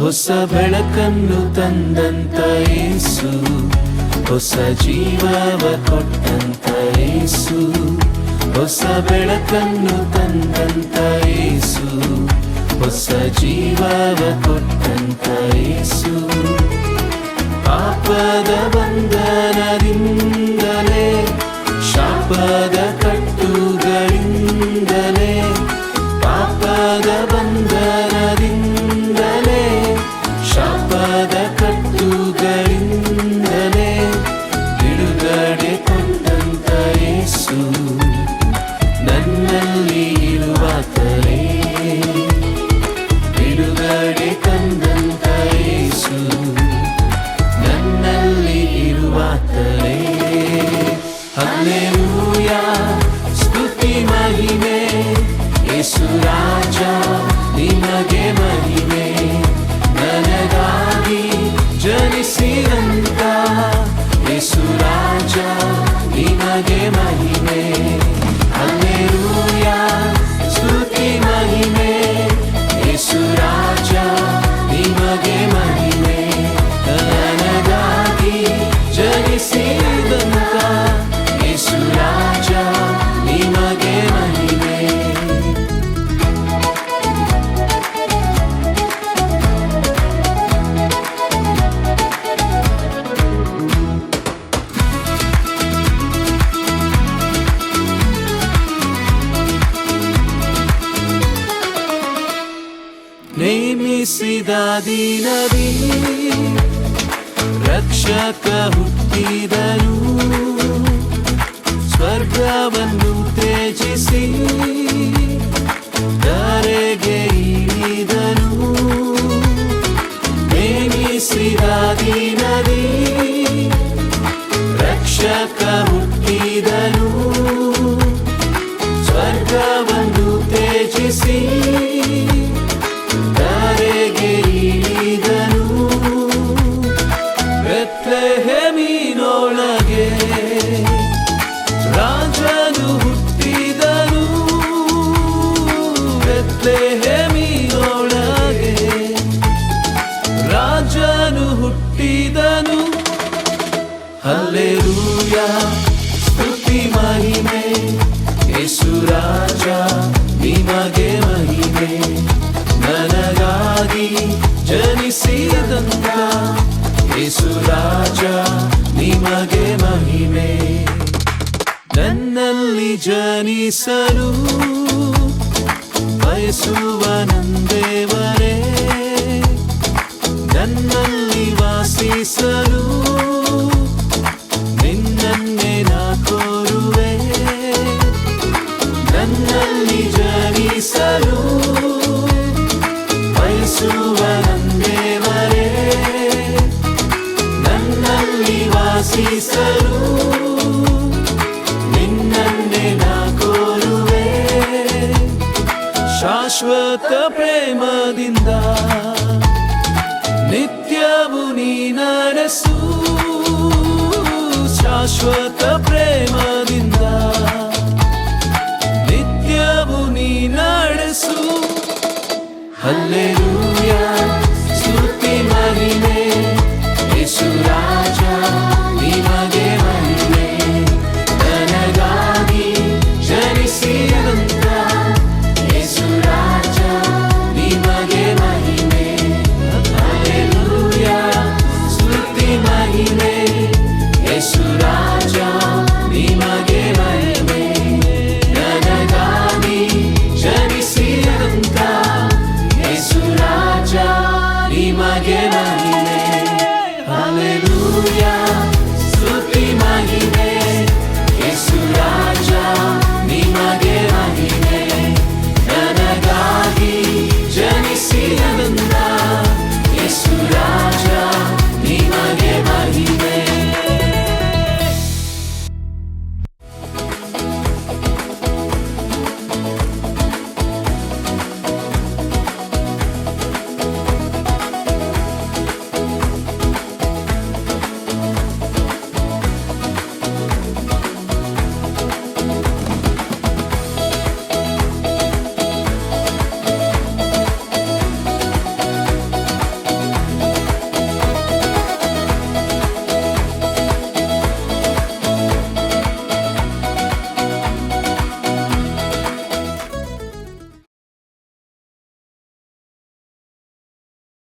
ಹೊಸ ಬೆಳಕನ್ನು ತಂದಂತ ಏಸು, ಹೊಸ ಜೀವವ ಕೊಟ್ಟಂತ ಏಸು, ಹೊಸ ಬೆಳಕನ್ನು ತಂದಂತ ಏಸು, ಹೊಸ ಜೀವವ ಕೊಟ್ಟಂತ ಏಸು. ಪಾಪದ ಬಂಧನದಿಂದಲೇ ನೇಮಿಸಿದ ದಿನವೇ ರಕ್ಷಕ ಹುಟ್ಟಿದನು ಸ್ವರ್ಗವನ್ನು ತ್ಯಜಿಸಿ ಧರೆಗೆ ಇಳಿದನು ನೇಮಿಸಿದ ದಿನವೇ ರಕ್ಷಕ ಹುಟ್ಟಿದನು ಸ್ವರ್ಗವನ್ನು ತ್ಯಜಿಸಿ ಹುಟ್ಟಿದನು. ಅಲ್ಲೆರೂಯ ಸ್ತುತಿ ಮಹಿಮೆ. ಯೇಸು ರಾಜ ನಿಮಗೆ ಮಹಿಮೆ. ನನಗಾಗಿ ಜನಿಸಿದಂತ ಯೇಸುರಾಜ ನಿಮಗೆ ಮಹಿಮೆ. ನನ್ನಲ್ಲಿ ಜನಿಸಲು ಬಯಸುವ ನಂದೇವರೇ ವಾಸಿಸಲು ನಿನ್ನನ್ನೇ ನಾ ಕೋರುವೆ. ನನ್ನಲ್ಲಿ ಜನಿಸಲು ಬಯಸುವ ನಂದೇವರೇ ನನ್ನಲ್ಲಿ ವಾಸಿಸಲು ನಿನ್ನನ್ನೇ ನಾ ಕೋರುವೆ. ಶಾಶ್ವತ ಪ್ರೇಮದಿಂದ ಶಾಶ್ವತ ಪ್ರೇಮದಿಂದ ನಿತ್ಯವು ನೀ ನಡೆಸು ಅಲ್ಲೆರು மகிமை Hallelujah, Suti Mahime,